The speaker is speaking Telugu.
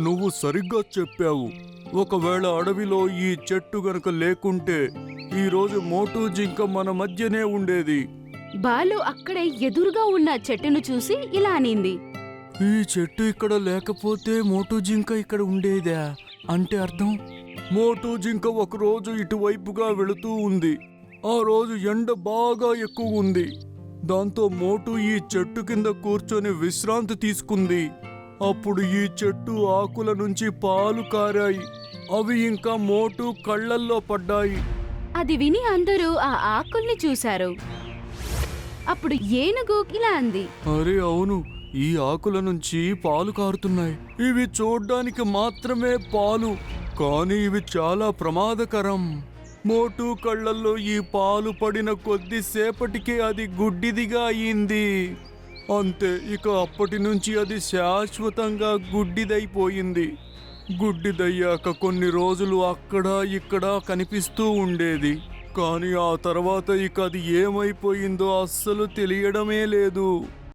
నువ్వు సరిగ్గా చెప్పావు. ఒకవేళ అడవిలో ఈ చెట్టు గనక లేకుంటే ఈ రోజు మోటు జింక మన మధ్యనే ఉండేది. బాలు అక్కడే ఎదురుగా ఉన్న చెట్టును చూసి ఇలా అనింది. ఈ చెట్టు ఇక్కడ లేకపోతే మోటు జింక ఇక్కడ ఉండేదా? అంటే అర్థం? మోటు జింక ఒకరోజు ఇటువైపుగా వెళుతూ ఉంది. ఆ రోజు ఎండ బాగా ఎక్కువ ఉంది. దాంతో మోటు ఈ చెట్టు కింద కూర్చొని విశ్రాంతి తీసుకుంది. అప్పుడు ఈ చెట్టు ఆకుల నుంచి పాలు కారాయి. అవి ఇంకా మోటు కళ్ళల్లో పడ్డాయి. అది విని అందరూ ఆ ఆకుల్ని చూశారు. అప్పుడు ఏనుగు ఇలా అంది. అరే అవును. ఈ ఆకుల నుంచి పాలు కారుతున్నాయి. ఇవి చూడ్డానికి మాత్రమే పాలు కానీ ఇవి చాలా ప్రమాదకరం. మోటు కళ్ళల్లో ఈ పాలు పడిన కొద్దిసేపటికే అది గుడ్డిదిగా అయింది. అంతే ఇక అప్పటి నుంచి అది శాశ్వతంగా గుడ్డిదైపోయింది. గుడ్డిదయ్యాక కొన్ని రోజులు అక్కడ ఇక్కడ కనిపిస్తూ ఉండేది. కానీ ఆ తర్వాత ఇక అది ఏమైపోయిందో అస్సలు తెలియడమే లేదు.